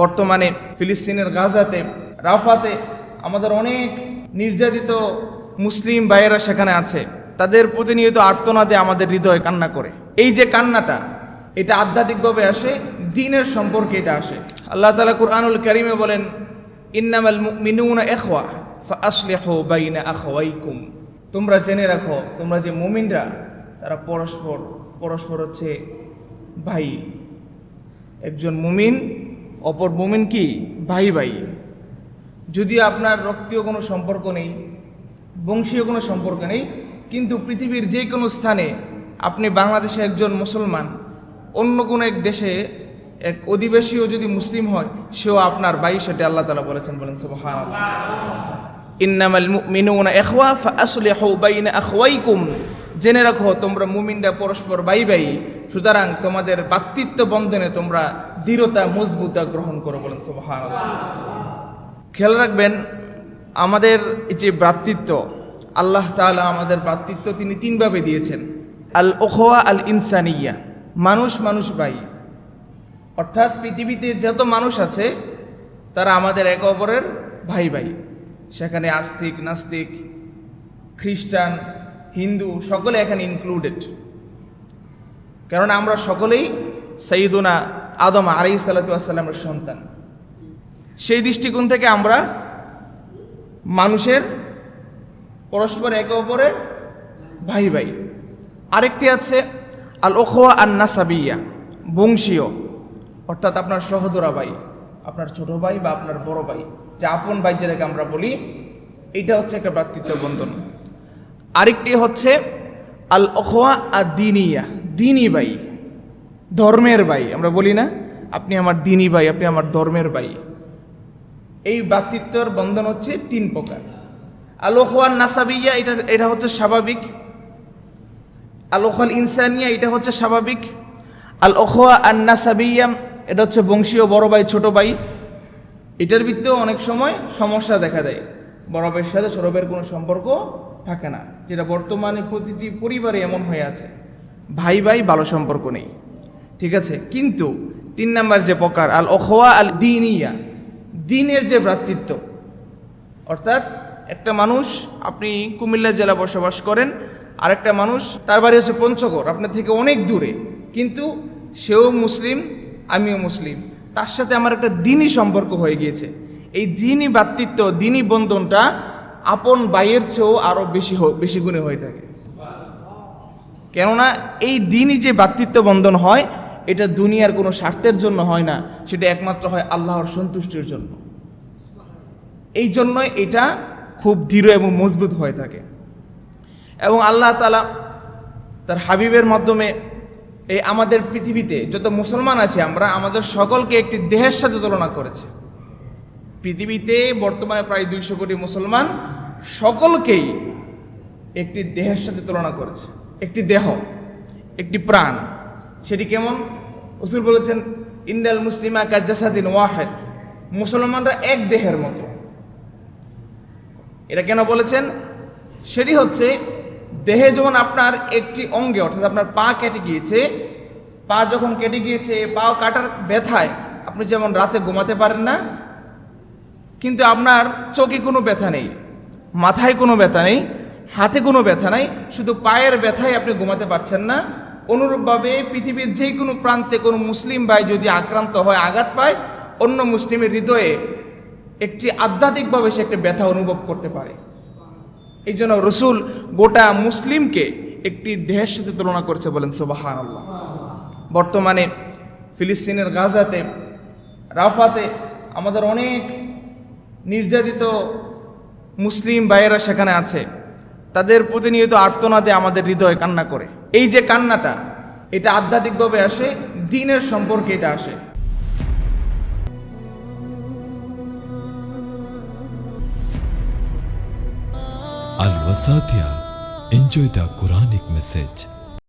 বর্তমানে ফিলিস্তিনের গাজাতে, রাফাতে আমাদের অনেক নির্যাতিত মুসলিম ভাইয়েরা সেখানে আছে। তাদের প্রতিনিয়ত আর্তনাদে আমাদের হৃদয় কান্না করে। এই যে কান্নাটা, এটা আধ্যাত্মিকভাবে আসে, দিনের সম্পর্কে এটা আসে। আল্লাহ তালা কুরআনুল করিমে বলেন, ইন্নামাল মিনুনা এখওয়া আখওয়াইকুম। তোমরা জেনে রাখো, তোমরা যে মুমিনরা, তারা পরস্পর পরস্পর হচ্ছে ভাই। একজন মুমিন অপর মুমিন কি? ভাই ভাই। যদি আপনার রক্তীয় কোনো সম্পর্ক নেই, বংশীয় কোনো সম্পর্ক নেই, কিন্তু পৃথিবীর যে কোনো স্থানে আপনি বাংলাদেশে একজন মুসলমান, অন্য কোনো এক দেশে এক অধিবাসীও যদি মুসলিম হয়, সেও আপনার ভাই সেটা আল্লাহ তালা বলেছেন, বলেন সুবহান ইন্নামাল মিনুনা এখওয়া ফাসলিহু বাইনা আখওয়াইকুম। জেনে রাখো, তোমরা মুমিনরা পরস্পর বাই ভাই সুতরাং তোমাদের বাতৃত্ব বন্ধনে তোমরা দৃঢ়তা মজবুতা গ্রহণ করো বলেন সুবহান খেয়াল রাখবেন, আমাদের যে ভ্রাতৃত্ব, আল্লাহ তাআলা আমাদের ভ্রাতৃত্ব তিনি তিনভাবে দিয়েছেন। আল ওখোয়া আল ইনসানিয়া মানুষ মানুষ ভাই অর্থাৎ পৃথিবীতে যত মানুষ আছে, তারা আমাদের একে অপরের ভাই ভাই সেখানে আস্তিক, নাস্তিক, খ্রিস্টান হিন্দু, সকলে এখানে ইনক্লুডেড কারণ আমরা সকলেই সঈদুনা আদম আলি সাল্লামের সন্তান। সেই দৃষ্টিকোণ থেকে আমরা মানুষের পরস্পর একে অপরের ভাই ভাই। আরেকটি আছে, আল ওখোয়া আর নাসাবিয়া, বংশীয়, অর্থাৎ আপনার সহদরা ভাই, আপনার ছোট ভাই বা আপনার বড় ভাই। যে আপন ভাই যেটাকে আমরা বলি, এটা হচ্ছে একটা ভ্রাতৃত্ব বন্ধন আরেকটি হচ্ছে আল ওখোয়া আর দিনিয়া দিনী ভাই ধর্মের বাই। আমরা বলি না, আপনি আমার দিনী ভাই আপনি আমার ধর্মের ভাই এই ভ্রাতৃত্বর বন্ধন হচ্ছে তিন প্রকার। আলোখান নাসাবিয়া এটা এটা হচ্ছে স্বাভাবিক। আলোখাল ইনসানিয়া এটা হচ্ছে স্বাভাবিক। আল ওখোয়া আন নাসাবিয়া এটা হচ্ছে বংশীয় বড় ভাই ছোট ভাই এটার ভিত্তিতেও অনেক সময় সমস্যা দেখা দেয়। বড় ভাইয়ের সাথে, ছোট ভাইয়ের কোনো সম্পর্ক থাকে না, যেটা বর্তমানে প্রতিটি পরিবারে এমন হয়ে আছে। ভাই ভাই ভালো সম্পর্ক নেই, ঠিক আছে? কিন্তু তিন নাম্বার যে প্রকার আল অখোয়া আল দিনিয়া দিনের যে ভ্রাতৃত্ব, অর্থাৎ একটা মানুষ, আপনি কুমিল্লা জেলা বসবাস করেন আর একটা মানুষ, তার বাড়ি হচ্ছে পঞ্চগড়, আপনার থেকে অনেক দূরে, কিন্তু সেও মুসলিম, আমিও মুসলিম। তার সাথে আমার একটা দিনই সম্পর্ক হয়ে গিয়েছে। এই দিনই ভ্রাতৃত্ব, দিনই বন্ধনটা আপন বাইয়ের চেয়েও আরও বেশি বেশি গুণে হয়ে থাকে। কেননা এই দিনই যে ভ্রাতৃত্ব বন্ধন হয়, এটা দুনিয়ার কোনো স্বার্থের জন্য হয় না, সেটা একমাত্র হয় আল্লাহর সন্তুষ্টির জন্য। এই জন্যই এটা খুব দৃঢ় এবং মজবুত হয়ে থাকে। এবং আল্লাহ তালা তার হাবিবের মাধ্যমে এই আমাদের পৃথিবীতে যত মুসলমান আছে, আমরা আমাদের সকলকে একটি দেহের সাথে তুলনা করেছে। পৃথিবীতে বর্তমানে প্রায় দুইশো কোটি মুসলমান সকলকেই একটি দেহের সাথে তুলনা করেছে। একটি দেহ, একটি প্রাণ। সেটি কেমন? উসুল বলেছেন ইন্দাল মুসলিমা কাজাসাদিন ওয়াহেদ। মুসলমানরা এক দেহের মতো। এটা কেন বলেছেন? সেটি হচ্ছে, দেহে যখন আপনার একটি অঙ্গে, অর্থাৎ আপনার পা কেটে গিয়েছে, পা যখন কেটে গিয়েছে পা কাটার ব্যথায়, আপনি যেমন রাতে ঘুমাতে পারেন না কিন্তু আপনার চোখে কোনো ব্যথা নেই, মাথায় কোনো ব্যথা নেই, হাতে কোনো ব্যথা নাই, শুধু পায়ের ব্যথায় আপনি ঘুমাতে পারছেন না। অনুরূপভাবে পৃথিবীর যে কোনো প্রান্তে কোনো মুসলিম ভাই যদি আক্রান্ত হয়, আঘাত পায়, অন্য মুসলিমের হৃদয়ে একটি আধ্যাত্মিকভাবে সে একটা ব্যথা অনুভব করতে পারে। এই জন্য রসুল গোটা মুসলিমকে একটি দেহের সাথে তুলনা করছে বলেন সোবাহান আল্লাহ বর্তমানে ফিলিস্তিনের গাজাতে, রাফাতে আমাদের অনেক নির্যাতিত মুসলিম ভাইয়েরা সেখানে আছে তাদের প্রতিনিয়ত আর্তনা আর্তনাদে আমাদের হৃদয় কান্না করে এই যে কান্নাটা, এটা আধ্যাত্মিকভাবে আসে, দিনের সম্পর্কে এটা আসে Al Wasatia. Enjoy the Quranic message.